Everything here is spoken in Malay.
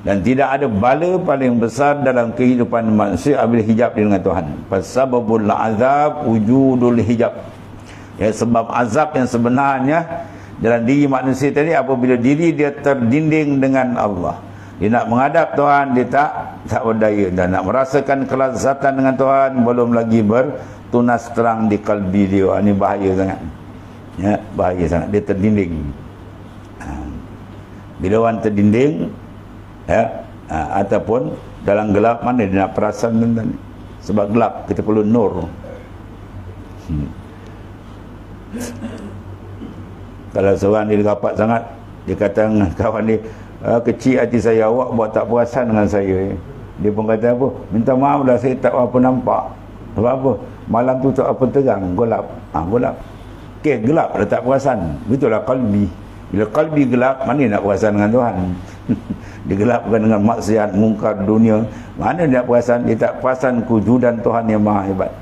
dan tidak ada bala paling besar dalam kehidupan manusia apabila hijab dengan Tuhan. Fasababul azab wujudul hijab. Ya sebab azab yang sebenarnya dalam diri manusia tadi apabila diri dia terdinding dengan Allah. Dia nak menghadap Tuhan dia tak tak berdaya dan nak merasakan kelazatan dengan Tuhan belum lagi bertunas terang di kalbi dia. Ini bahaya sangat. Ya bahaya sangat. Dia terdinding. Ha. bila orang terdinding ya. Ha, ataupun dalam gelap mana dia nak perasan tentang sebab gelap kita perlu nur. Hmm. kalau seorang dia rapat sangat dia kata kawan dia ah, kecil hati saya awak buat tak perasan dengan saya dia pun kata apa? Minta maaf lah saya tak apa nampak. Sebab apa? Malam tu tak apa terang gelap. Ah ha, gelap. Okey gelap dah tak perasan. Begitulah kalbi. Bila kalbi gelap mana nak perasan dengan Tuhan digelapkan dengan maksiat mungkar dunia. Mana dia perasan? Dia tak perasan kujudan Tuhan yang maha hebat